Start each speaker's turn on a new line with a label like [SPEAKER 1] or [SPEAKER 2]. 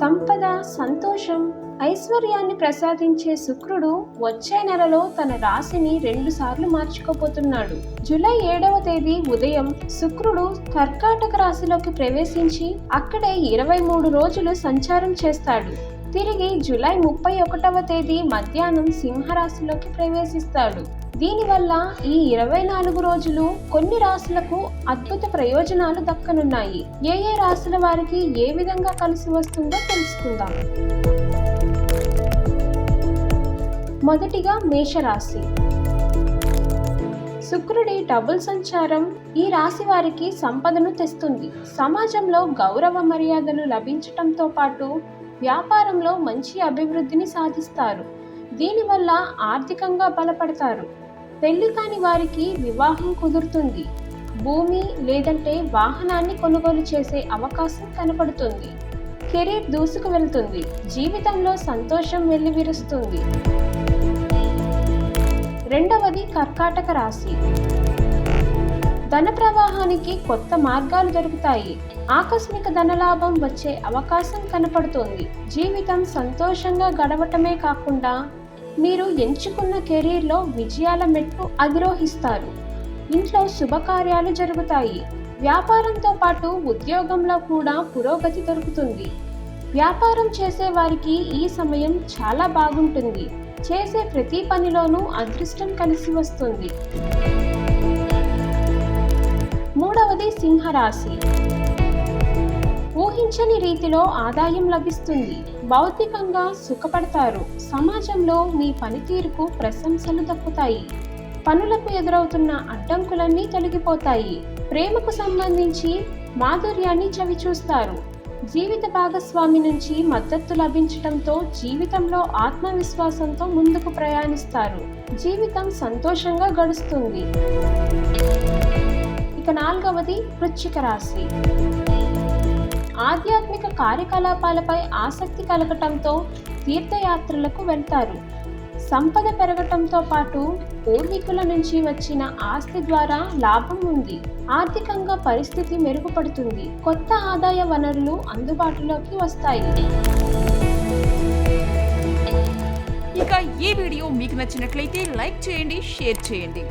[SPEAKER 1] సంపద సంతోషం ఐశ్వర్యాన్ని ప్రసాదించే శుక్రుడు వచ్చే నెలలో తన రాశిని రెండు సార్లు మార్చుకోబోతున్నాడు. జూలై ఏడవ తేదీ ఉదయం శుక్రుడు కర్కాటక రాశిలోకి ప్రవేశించి అక్కడే ఇరవై మూడు రోజులు సంచారం చేస్తాడు. తిరిగి జూలై ముప్పై ఒకటవ తేదీ మధ్యాహ్నం సింహరాశిలోకి ప్రవేశిస్తాడు. దీనివల్ల ఈ ఇరవై నాలుగు రోజులు కొన్ని రాశులకు అద్భుత ప్రయోజనాలు దక్కనున్నాయి. ఏ ఏ రాశుల వారికి ఏ విధంగా కలిసి వస్తుందో తెలుసుకుందాం. మొదటిగా మేషరాశి. శుక్రుడి డబుల్ సంచారం ఈ రాశి వారికి సంపదను తెస్తుంది. సమాజంలో గౌరవ మర్యాదలు లభించటంతో పాటు వ్యాపారంలో మంచి అభివృద్ధిని సాధిస్తారు. దీనివల్ల ఆర్థికంగా బలపడతారు. పెళ్ళి కాని వారికి వివాహం కుదురుతుంది. భూమి లేదంటే వాహనాన్ని కొనుగోలు చేసే అవకాశం కనపడుతుంది. కెరీర్ దూసుకు వెళ్తుంది. జీవితంలో సంతోషం వెల్లివిరుస్తుంది. రెండవది కర్కాటక రాశి. ధన ప్రవాహానికి కొత్త మార్గాలు దొరుకుతాయి. ఆకస్మిక ధనలాభం వచ్చే అవకాశం కనపడుతోంది. జీవితం సంతోషంగా గడవటమే కాకుండా మీరు ఎంచుకున్న కెరీర్లో విజయాల మెట్టు అధిరోహిస్తారు. ఇంట్లో శుభకార్యాలు జరుగుతాయి. వ్యాపారంతో పాటు ఉద్యోగంలో కూడా పురోగతి దొరుకుతుంది. వ్యాపారం చేసే వారికి ఈ సమయం చాలా బాగుంటుంది. చేసే ప్రతి పనిలోనూ అదృష్టం కలిసి వస్తుంది. మూడవది సింహరాశి. ఊహించని రీతిలో ఆదాయం లభిస్తుంది. భౌతికంగా సుఖపడతారు. సమాజంలో మీ పనితీరుకు ప్రశంసలు దక్కుతాయి. పనులకు ఎదురవుతున్న అడ్డంకులన్నీ తొలగిపోతాయి. ప్రేమకు సంబంధించి మాధుర్యాన్ని చవిచూస్తారు. జీవిత భాగస్వామి నుంచి మద్దతు లభించడంతో జీవితంలో ఆత్మవిశ్వాసంతో ముందుకు ప్రయాణిస్తారు. జీవితం సంతోషంగా గడుస్తుంది. ఇక నాలుగవది వృచ్చిక రాశి. ఆధ్యాత్మిక కార్యకలాపాలపై ఆసక్తి కలగటంతో తీర్థయాత్రలకు వెళ్తారు. సంపద పెరగటంతో పాటు పూర్వీకుల నుంచి వచ్చిన ఆస్తి ద్వారా లాభం ఉంది. ఆర్థికంగా పరిస్థితి మెరుగుపడుతుంది. కొత్త ఆదాయ వనరులు అందుబాటులోకి వస్తాయి.
[SPEAKER 2] ఇక ఈ వీడియో మీకు నచ్చినట్లయితే లైక్ చేయండి షేర్ చేయండి.